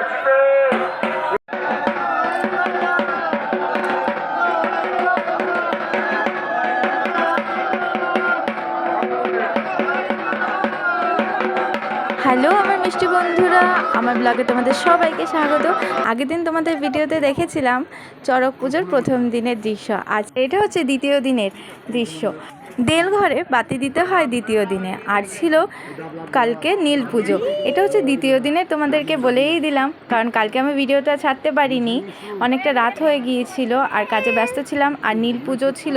Mercedes. Hello আমার মিষ্টি বন্ধুরা, আমার ব্লগে তোমাদের সবাইকে স্বাগত। আগের দিন তোমাদের ভিডিওতে দেখেছিলাম চড়ক পুজোর প্রথম দিনের দৃশ্য। আজ এটা হচ্ছে দ্বিতীয় দিনের দৃশ্য। দেলঘরে বাতি দিতে হয় দ্বিতীয় দিনে, আর ছিল কালকে নীল পুজো। এটা হচ্ছে দ্বিতীয় দিনে তোমাদেরকে বলেই দিলাম, কারণ কালকে আমি ভিডিওটা ছাড়তে পারিনি। অনেকটা রাত হয়ে গিয়েছিল, আর কাজে ব্যস্ত ছিলাম, আর নীল পুজো ছিল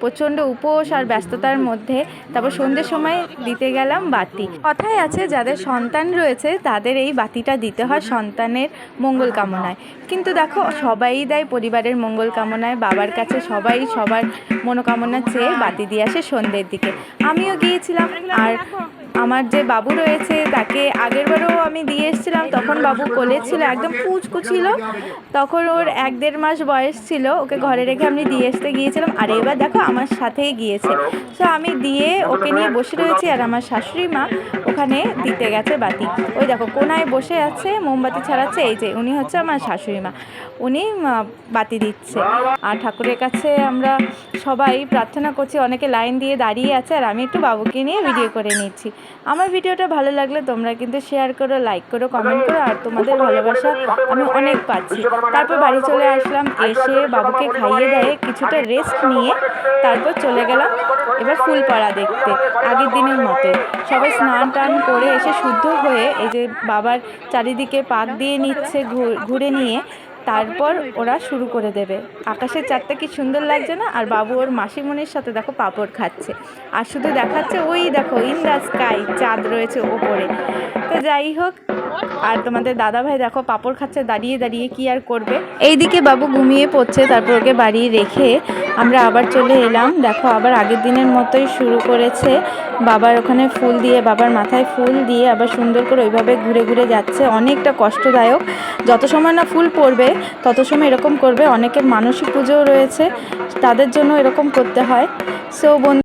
প্রচণ্ড উপোস আর ব্যস্ততার মধ্যে। তারপর সন্ধ্যের সময় দিতে গেলাম বাতি। কথায় আছে, যাদের সন্তান রয়েছে, তাদের এই বাতিটা দিতে হয় সন্তানের মঙ্গল কামনায়। কিন্তু দেখো, সবাই দেয় পরিবারের মঙ্গল কামনায়, বাবার কাছে সবাই সবার মনোকামনা চেয়ে বাতি দিয়ে আসে সন্ধ্যের দিকে। আমিও গিয়েছিলাম, আর আমার যে বাবু রয়েছে, তাকে তখন বাবু কোলে ছিল, একদম কুচকু ছিল। তখন ওর এক দেড় মাস বয়স ছিল, ওকে ঘরে রেখে আমি দিয়ে আসতে গিয়েছিলাম। আর এবার দেখো, আমার সাথেই গিয়েছে। তো আমি দিয়ে ওকে নিয়ে বসে রয়েছি, আর আমার শাশুড়ি মা ওখানে দিতে গেছে বাতি। ওই দেখো, কোনায় বসে আছে, মোমবাতি ছাড়াচ্ছে, এই যে উনি হচ্ছে আমার শাশুড়ি মা। উনি বাতি দিচ্ছে। আর ঠাকুরের কাছে আমরা সবাই প্রার্থনা করছি, অনেকে লাইন দিয়ে দাঁড়িয়ে আছে, আর আমি একটু বাবুকে নিয়ে ভিডিও করে নিচ্ছি। আমার ভিডিওটা ভালো লাগলে তোমরা কিন্তু শেয়ার করো লাইক করো কমেন্ট করো। আর তোমাদের ভালোবাসা আমি অনেক পাচ্ছি। তারপর বাড়ি চলে আসলাম, এসে বাবুকে খাইয়ে দেয় কিছুটা রেস্ট নিয়ে তারপর চলে গেলাম এবার ফুলপাড়া দেখতে, আগের দিনের মতো সবাই স্নান টান করে এসে শুদ্ধ হয়ে এই যে বাবার চারিদিকে পাক দিয়ে নিচ্ছে ঘুরে নিয়ে তারপর ওরা শুরু করে দেবে। আকাশের চারটা কি সুন্দর লাগছে না? আর বাবু ওর মাসিমণির সাথে দেখো পাপড় খাচ্ছে। আর শুধু দেখাচ্ছে ওই দেখো ইন দ্য স্কাই চাঁদ রয়েছে ওপরে। তো যাই হোক, আর তোমাদের দাদা ভাই দেখো পাপড় খাচ্ছে, দাঁড়িয়ে দাঁড়িয়ে কি আর করবে? এইদিকে বাবু ঘুমিয়ে পড়ছে, তারপর ওকে বাড়ি রেখে আমরা আবার চলে এলাম। দেখো আবার আগের দিনের মতোই শুরু করেছে। বাবার ওখানে ফুল দিয়ে, বাবার মাথায় ফুল দিয়ে আবার সুন্দর করে ওইভাবে ঘুরে ঘুরে যাচ্ছে। অনেকটা কষ্টদায়ক। যত সময় না ফুল পড়বে তত সময় এরকম করবে। অনেকের মানসিক পুজোও রয়েছে। তাদের জন্য এরকম করতে হয়। সো বন্ধু